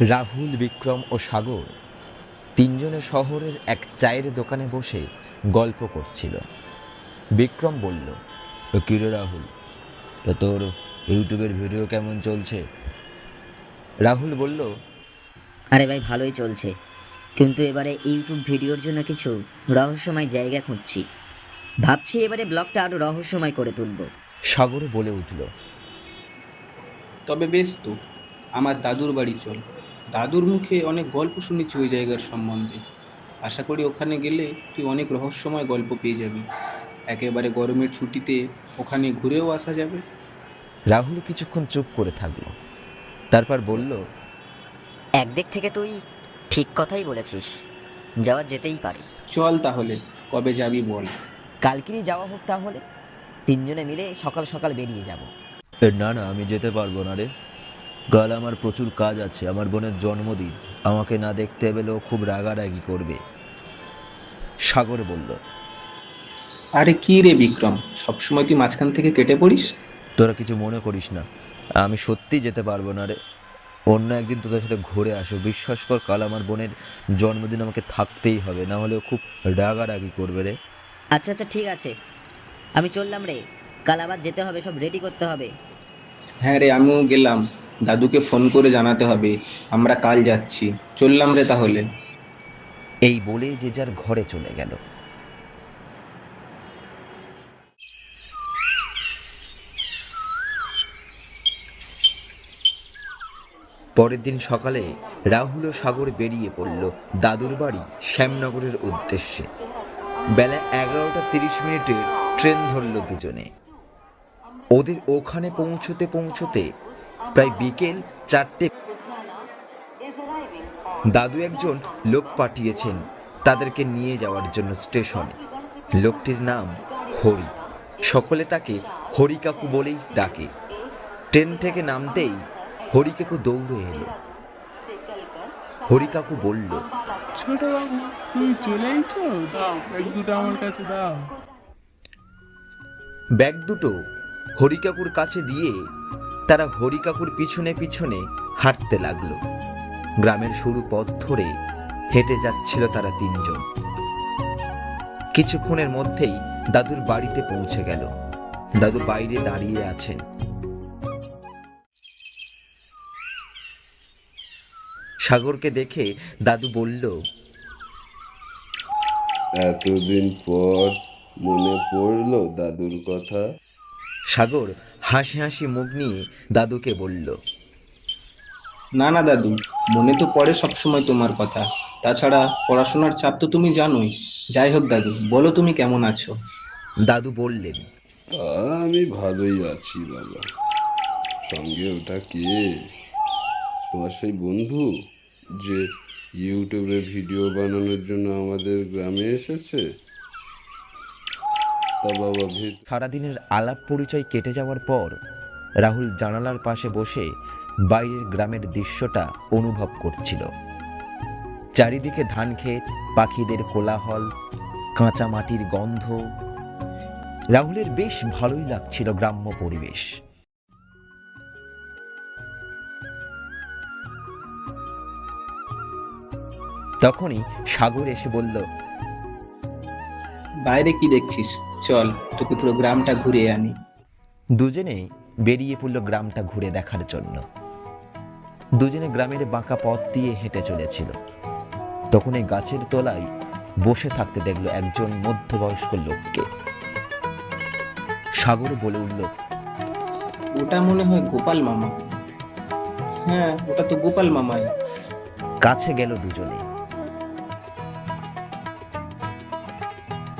রাহুল বিক্রম ও সাগর তিনজনে শহরের এক চায়ের দোকানে বসে গল্প করছিল। বিক্রম বলল কিরে রাহুল তা তোর ইউটিউবের ভিডিও কেমন চলছে? রাহুল বলল আরে ভাই ভালোই চলছে। কিন্তু এবারে ইউটিউব ভিডিওর জন্য কিছু রহস্যময় জায়গা খুঁজছি। ভাবছি এবারে ব্লগটা আরও রহস্যময় করে তুলবো। সাগর বলে উঠল তবে বেশ তো আমার দাদুর বাড়ি চল। দাদুর মুখে অনেক গল্প শুনেছি ওই জায়গার সম্বন্ধে। আশা করি ওখানে গেলে তুই অনেক রহস্যময় গল্প পেয়ে যাবি। একেবারে গরমের ছুটিতে ওখানে ঘুরেও আসা যাবে। রাহুল কিছুক্ষণ চুপ করে থাকল। তারপর বলল একদিক থেকে তুই ঠিক কথাই বলেছিস। যাওয়া যেতেই পারে। চল তাহলে কবে যাবি বল। কালকেরই যাওয়া হোক তাহলে। তিনজনে মিলে সকাল সকাল বেরিয়ে যাব। না না আমি যেতে পারব না রে। কাল আমার প্রচুর কাজ আছে আমার বোনের জন্মদিন। আমাকে না দেখতে পেলেও খুব রাগারাগি করবে। সাগর বলল আরে কি রে বিক্রম সবসময় তুই মাঝখান থেকে কেটে পড়িস? তোরা কিছু মনে করিস না আমি সত্যি যেতে পারব না রে। অন্য একদিন তোদের সাথে ঘুরে আসো বিশ্বাস কর কাল আমার বোনের জন্মদিন আমাকে থাকতেই হবে না হলে ও খুব রাগারাগি করবে রে। আচ্ছা আচ্ছা ঠিক আছে। আমি চললাম রে কাল আবার যেতে হবে সব রেডি করতে হবে। হ্যাঁ রে আমিও গেলাম। দাদুকে ফোন করে জানাতে হবে, আমরা কাল যাচ্ছি। চললাম রে তাহলে। এই বলে যে যার ঘরে চলে গেল। পরের দিন সকালে রাহুল ও সাগর বেরিয়ে পড়ল দাদুর বাড়ি শ্যামনগরের উদ্দেশ্যে। বেলা এগারোটা তিরিশ মিনিটে ট্রেন ধরল দুজনে। ওদের ওখানে পৌঁছতে পৌঁছতে প্রায় বিকেল চারটে। দাদু একজন লোক পাঠিয়েছেন তাদেরকে নিয়ে যাওয়ার জন্য স্টেশনে। লোকটির নাম হরি। সকলে তাকে হরি কাকু বলেই ডাকে। ট্রেন থেকে নামতেই হরি কাকু দৌড়ে এলো। হরি কাকু বলল ছোট বাবু তুমি চলে দাও এক দুটো আমার কাছে দাও। ব্যাগ দুটো হরি কাকুর কাছে দিয়ে তারা হরি কাকুর পিছনে পিছনে হাঁটতে লাগল। গ্রামের সরু পথ ধরে হেঁটে যাচ্ছিল তারা তিনজন। কিছুক্ষণের মধ্যেই দাদুর বাড়িতে পৌঁছে গেল। দাদু বাইরে দাঁড়িয়ে আছেন। সাগরকে দেখে দাদু বলল এতদিন পর মনে পড়ল দাদুর কথা? সাগর হাসি হাসি মুখ নিয়ে দাদুকে বলল না না দাদু মনে তো পড়ে সবসময় তোমার কথা। তাছাড়া পড়াশোনার চাপ তো তুমি জানোই। যাই হোক দাদু বলো তুমি কেমন আছো? দাদু বললেন তা আমি ভালোই আছি বাবা। সঙ্গে ওটা কে? তোমার সেই বন্ধু যে ইউটিউবে ভিডিও বানানোর জন্য আমাদের গ্রামে এসেছে? সারাদিনের আলাপ পরিচয় কেটে যাওয়ার পর, রাহুল জানালার পাশে বসে বাইরের গ্রামের দৃশ্যটা অনুভব করছিল। চারিদিকে ধান ক্ষেত পাখিদের কোলাহল, কাঁচা মাটির গন্ধ। রাহুলের বেশ ভালোই লাগছিল গ্রাম্য পরিবেশ। তখনই সাগর এসে বলল বাইরে কি দেখছিস? চল তোকে পুরো গ্রামটা ঘুরিয়ে আনি। দুজনেই বেরিয়ে পড়ল গ্রামটা ঘুরে দেখার জন্য। দুজনে গ্রামের বাঁকা পথ দিয়ে হেঁটে চলেছিল। তখন এই গাছের তলায় বসে থাকতে দেখল একজন মধ্যবয়স্ক লোককে। সাগর বলে উঠল ওটা মনে হয় গোপাল মামা। হ্যাঁ ওটা তো গোপাল মামাই। কাছে গেল দুজনে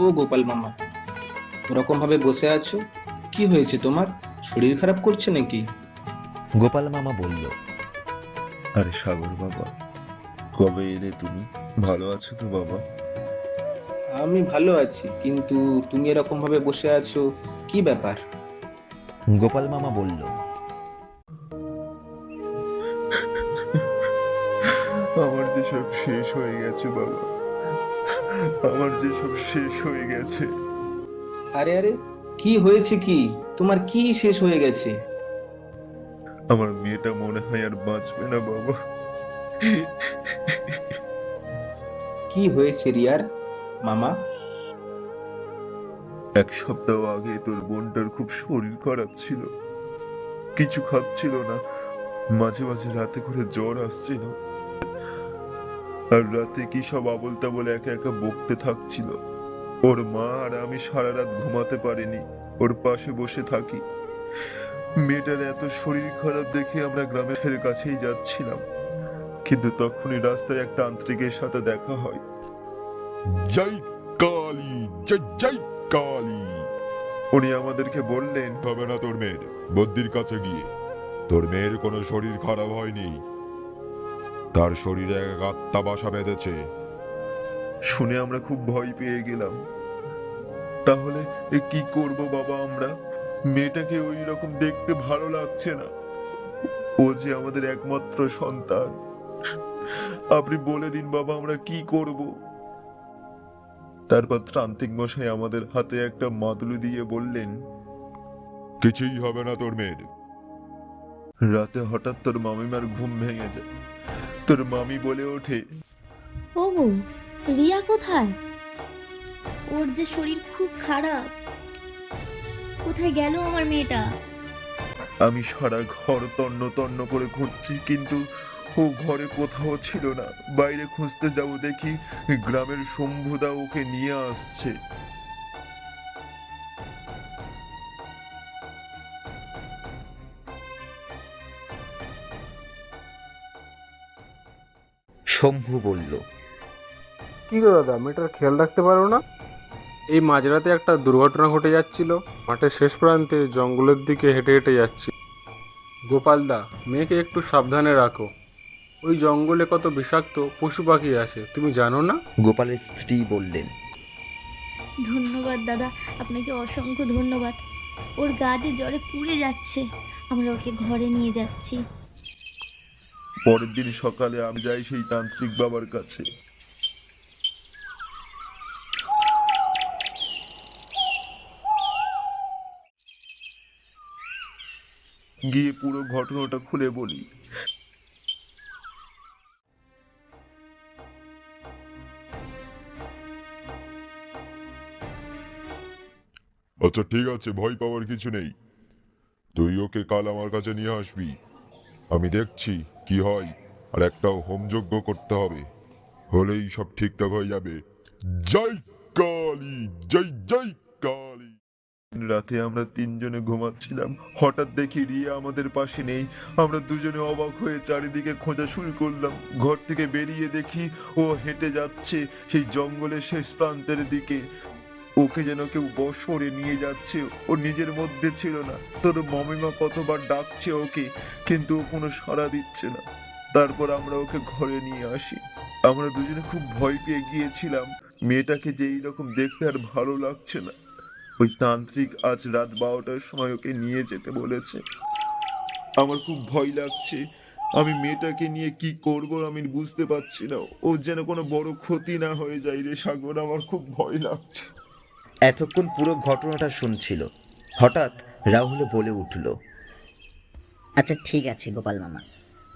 ও গোপাল মামা? ওরকম ভাবে বসে আছো? কি হয়েছে তোমার? শরীর খারাপ করছে নাকি? গোপাল মামা বলল আরে সাগর বাবা কবে এলে তুমি? ভালো আছো তো বাবা? আমি ভালো আছি কিন্তু তুমি এরকম ভাবে বসে আছো কি ব্যাপার? গোপাল মামা বলল আমার যে সব শেষ হয়ে গেছে বাবা। আমার যে সব শেষ হয়ে গেছে। আরে আরে কি হয়েছে কি? তোমার কি শেষ হয়ে গেছে? আমার মেয়েটা মনে হয় আর বাঁচবে না বাবা। কি হয়েছে রিয়ার? মামা? এক সপ্তাহ আগে তোর বোনটার খুব শরীর খারাপ ছিল। কিছু খাচ্ছিল না। মাঝে মাঝে রাতে করে জ্বর আসছিল। আর রাতে কি সব আবল তাবল একা একা বকতে থাকছিল? ওর মা আর আমি সারা রাত ঘুমাতে পারিনি। ওর পাশে বসে থাকি। মেয়েটার এত শরীর খারাপ দেখে আমরা গ্রামের কাছেই যাচ্ছিলাম। কিন্তু তখনই রাস্তায় এক তান্ত্রিকের সাথে দেখা হয়। জয় কালী জয় জয় কালী। উনি আমাদেরকে বললেন হবে না তোর মেয়ের বদ্যির কাছে গিয়ে। তোর মেয়ের কোনো শরীর খারাপ হয়নি। তার শরীরে এক আত্মা বাসা বেঁধেছে। শুনে আমরা খুব ভয় পেয়ে গেলাম। তাহলে এ কি করব বাবা আমরা? মেয়েটাকে ওই রকম দেখতে ভালো লাগছে না। ও যে আমাদের একমাত্র সন্তান। আপনি বলে দিন বাবা আমরা কি করব। তারপর ত্রান্তিক মশাই আমাদের হাতে একটা মাদুলি দিয়ে বললেন কিছুই হবে না তোর মেয়ের। রাতে হঠাৎ তোর মামিমার ঘুম ভেঙে যায়। তোর মামি বলে ওঠে। ওগো রিয়া কোথায়? ওর যে শরীর খুব খারাপ। কোথায় গেল আমার মেয়েটা? আমি সারা ঘর তন্ন তন্ন করে খুঁজছি কিন্তু ও ঘরে কোথাও ছিল না। বাইরে খুঁজতে যাব দেখি গ্রামের শম্ভুদা ওকে নিয়ে আসছে। শম্ভু বলল কি গো দাদা মেয়েটার খেয়াল রাখতে পারো না? এই মাঝরাতে একটা দুর্ঘটনা ঘটে যাচ্ছিল। মাঠের শেষ প্রান্তে জঙ্গলের দিকে হেঁটে হেঁটে যাচ্ছি। গোপালদা মেয়েকে একটু সাবধানে রাখো। ওই জঙ্গলে কত বিষাক্ত পশু পাখি আছে তুমি জানো না? গোপালের স্ত্রী বললেন ধন্যবাদ দাদা আপনাকে অসংখ্য ধন্যবাদ। ওর গা যে জ্বরে পুড়ে যাচ্ছে আমরা ওকে ঘরে নিয়ে যাচ্ছি। পরের দিন সকালে আমি যাই সেই তান্ত্রিক বাবার কাছে। গিয়ে পুরো ঘটনাটা খুলে বলি। আচ্ছা ঠিক আছে, ভয় পাওয়ার কিছু নেই। তুই ওকে কাল আমার কাছে নিয়ে আসবি। আমি দেখছি। কি হয়? আর একটাও হোমযজ্ঞ করতে হবে। হলেই সব ঠিকঠাক হয়ে যাবে। জয় কালী, জয় জয় কালী। রাতে আমরা তিনজনে ঘুমাচ্ছিলাম। হঠাৎ দেখি রিয়া আমাদের পাশে নেই। আমরা দুজনে অবাক হয়ে চারিদিকে খোঁজা শুরু করলাম। ঘর থেকে বেরিয়ে দেখি ও হেঁটে যাচ্ছে সেই জঙ্গলের শেষ প্রান্তের দিকে। ওকে যেন কেউ বসরে নিয়ে যাচ্ছে। ও নিজের মধ্যে ছিল না। তোর মমিমা কতবার ডাকছে ওকে, কিন্তু ও কোনো সাড়া দিচ্ছে না। তারপর আমরা ওকে ঘরে নিয়ে আসি। আমরা দুজনে খুব ভয় পেয়ে গিয়েছিলাম। মেয়েটাকে যে এইরকম দেখতে আর ভালো লাগছে না। ওই তান্ত্রিক আজ রাত বারোটার সময় ওকে নিয়ে যেতে বলেছে। আমার খুব ভয় লাগছে। আমি মেয়েটাকে নিয়ে কি করব আমি বুঝতে পারছি না। ওর যেন কোনো বড় ক্ষতি না হয়ে যায় রে সাগর, আমার খুব ভয় লাগছে। এতক্ষণ পুরো ঘটনাটা শুনছিল। হঠাৎ রাহুল বলে উঠল আচ্ছা ঠিক আছে গোপাল মামা।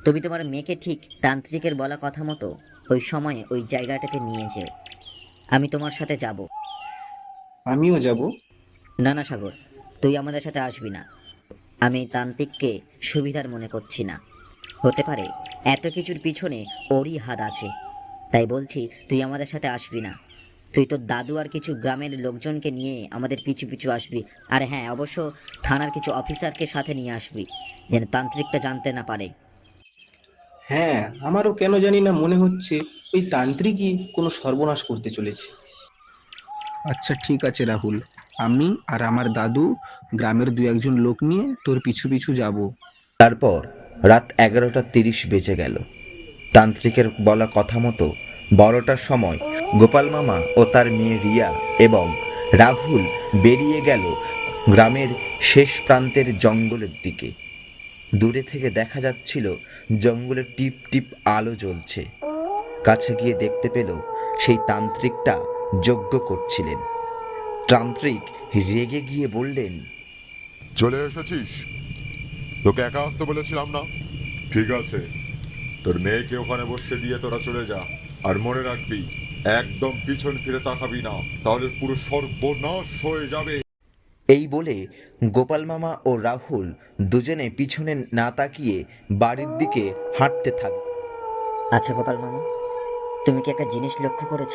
তুমি তোমার মেয়েকে ঠিক তান্ত্রিকের বলা কথা মতো ওই সময়ে ওই জায়গাটাতে নিয়ে যেও। আমি তোমার সাথে যাব। আমিও যাব। না না সাগর তুই আমাদের সাথে আসবি না। আমি তান্ত্রিককে সুবিধার মনে করছি না। হতে পারে এত কিছুর পিছনে ওরই হাত আছে। তাই বলছি তুই আমাদের সাথে আসবি না। তুই তোর দাদু আর কিছু গ্রামের লোকজনকে নিয়ে আমাদের পিছু পিছু আসবি। আর হ্যাঁ অবশ্য থানার কিছু অফিসারকে সাথে নিয়ে আসবি যেন তান্ত্রিকটা জানতে না পারে। হ্যাঁ আমারও কেন জানি না মনে হচ্ছে ওই তান্ত্রিকই কোনো সর্বনাশ করতে চলেছে। আচ্ছা ঠিক আছে রাহুল। আমি আর আমার দাদু গ্রামের দু একজন লোক নিয়ে তোর পিছু পিছু যাব। তারপর রাত এগারোটা তিরিশ বেজে গেল। তান্ত্রিকের বলা কথা মতো বারোটার সময় গোপাল মামা ও তার মেয়ে রিয়া এবং রাহুল বেরিয়ে গেল গ্রামের শেষ প্রান্তের জঙ্গলের দিকে। দূরে থেকে দেখা যাচ্ছিল জঙ্গলে টিপ টিপ আলো জ্বলছে। কাছে গিয়ে দেখতে পেল সেই তান্ত্রিকটা যজ্ঞ করছিলেন। তান্ত্রিক রেগে গিয়ে বললেন চলে এসেছিস? তোকে একা আসতে বলেছিলাম না? ঠিক আছে। তোর মেয়েকে ওখানে বসে দিয়ে তোরা চলে যা আর মনে রাখবি একদম পিছন ফিরে তাকাবি না তাহলে পুরো সর্বনাশ হয়ে যাবে। এই বলে গোপাল মামা ও রাহুল দুজনে পিছনে না তাকিয়ে বাড়ির দিকে হাঁটতে থাক আচ্ছা গোপাল মামা তুমি কি একটা জিনিস লক্ষ্য করেছ?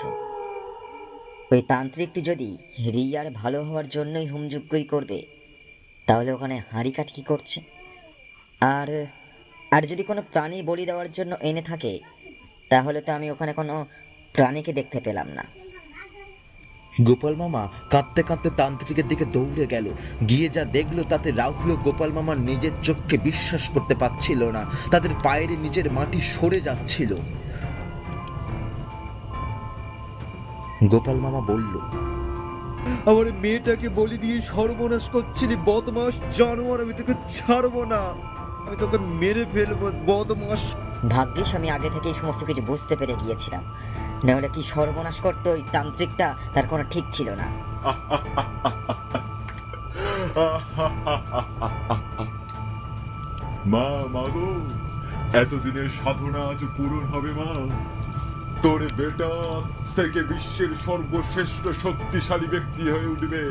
ওই তান্ত্রিকটি যদি রিয়ার ভালো হওয়ার জন্যই হুমযুগ্যই করবে তাহলে ওখানে হাঁড়ি কাঠ কি করছে? আর আর যদি কোনো প্রাণী বলি দেওয়ার জন্য এনে থাকে তাহলে তো আমি ওখানে কোনো প্রাণীকে দেখতে পেলাম না। গোপাল মামা কাঁদতে কাঁদতে তান্ত্রিকের দিকে দৌড়ে গেল। গিয়ে যা দেখল তাতে রাহুল গোপাল মামা নিজের চোখকে বিশ্বাস করতে পারছিল না। তাদের পায়ের নিজের মাটি সরে যাচ্ছিল। গোপাল মামা বলল আমার মেয়েটাকে বলি দিয়ে সর্বনাশ করছিলি বদমাস জানোয়ার আমি তোকে ছাড়বো না। আমি তোকে মেরে ফেলব বদমাস ভাগ্যিস আমি আগে থেকে এই সমস্ত কিছু বুঝতে পেরে গিয়েছিলাম। নাহলে কি সর্বনাশ করতো ওই তান্ত্রিকটা? তার কোনো ঠিক ছিল না। মা মাগো এতদিনের সাধনা আজ পূরণ হবে মা। তোর বেটা থেকে বিশ্বের সর্বশ্রেষ্ঠ শক্তিশালী ব্যক্তি হয়ে উঠবে।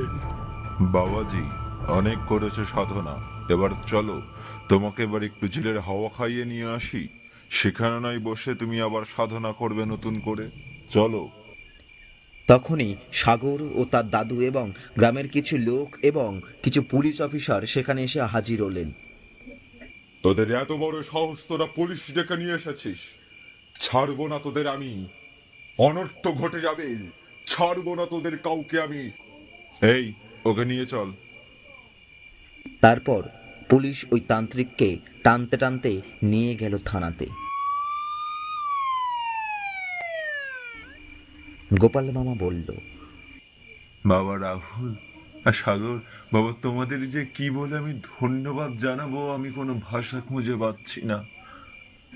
বাবাজি অনেক করেছে সাধনা। এবার চলো তোমাকে এবার একটু ঝিলের হাওয়া খাইয়ে নিয়ে আসি। সেখানে নয় বসে তুমি আবার সাধনা করবে নতুন করে। চলো। তখনই সাগর ও তার দাদু এবং গ্রামের কিছু লোক এবং কিছু পুলিশ অফিসার সেখানে এসে হাজির হলেন। তোদের এত বড় সাহস তোরা পুলিশ ডেকে নিয়ে এসেছিস। ছাড়বো না তোদের আমি। অনর্থ ঘটে যাবে। ছাড়বো না তোদের কাউকে আমি। এই ওকে নিয়ে চল। তারপর পুলিশ ওই তান্ত্রিককে টানতে টানতে নিয়ে গেল থানাতে। গোপাল মামা বলল, বাবা রাহুল আর সাগর, বাবা তোমাদের যে কি বলে আমি ধন্যবাদ জানাব আমি কোনো ভাষা খুঁজে পাচ্ছি না।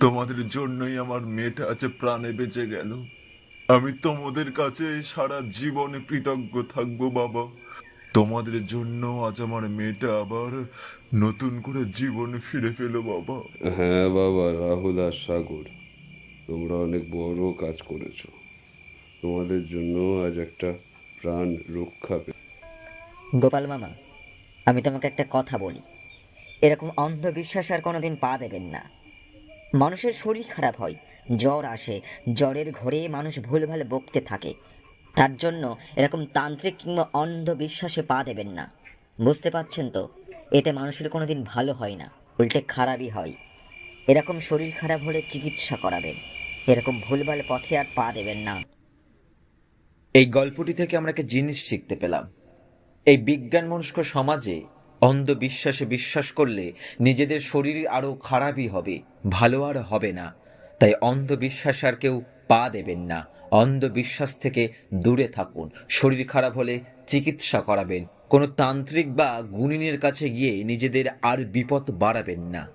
তোমাদের জন্যই আমার মেয়েটা আছে, প্রাণে বেঁচে গেল। আমি তোমাদের কাছে সারা জীবনে কৃতজ্ঞ থাকব, বাবা। তোমাদের জন্য আজ আমার মেয়েটা আবার নতুন করে জীবন ফিরে পেল বাবা। হ্যাঁ বাবা রাহুল আর সাগর তোমরা অনেক বড় কাজ করেছ। তোমাদের জন্য আজ একটা প্রাণ রক্ষা পে গোপাল মামা আমি তোমাকে একটা কথা বলি। এরকম অন্ধবিশ্বাস আর কোনোদিন পা দেবেন না। মানুষের শরীর খারাপ হয় জ্বর আসে জ্বরের ঘরে মানুষ ভুলভাল বকতে থাকে। তার জন্য এরকম তান্ত্রিক কিংবা অন্ধবিশ্বাসে পা দেবেন না। বুঝতে পারছেন তো? এতে মানুষের কোনো দিন ভালো হয় না, উল্টে খারাপই হয়। এরকম শরীর খারাপ হলে চিকিৎসা করাবেন। এরকম ভুলভাল পথে আর পা দেবেন না। এই গল্পটি থেকে আমরা একটা জিনিস শিখতে পেলাম। এই বিজ্ঞান মনস্ক সমাজে অন্ধবিশ্বাসে বিশ্বাস করলে নিজেদের শরীর আরও খারাপই হবে, ভালো আর হবে না। তাই অন্ধবিশ্বাস আর কেউ পা দেবেন না। অন্ধবিশ্বাস থেকে দূরে থাকুন। শরীর খারাপ হলে চিকিৎসা করাবেন। কোনো তান্ত্রিক বা গুণিনের কাছে গিয়ে নিজেদের আর বিপদ বাড়াবেন না।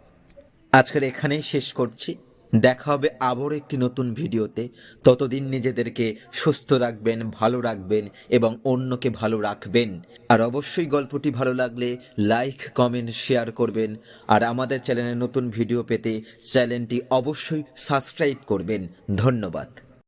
আজকের এখানেই শেষ করছি। দেখা হবে আবারও একটি নতুন ভিডিওতে। ততদিন নিজেদেরকে সুস্থ রাখবেন, ভালো রাখবেন এবং অন্যকে ভালো রাখবেন। আর অবশ্যই গল্পটি ভালো লাগলে লাইক, কমেন্ট, শেয়ার করবেন। আর আমাদের চ্যানেলে নতুন ভিডিও পেতে চ্যানেলটি অবশ্যই সাবস্ক্রাইব করবেন। ধন্যবাদ।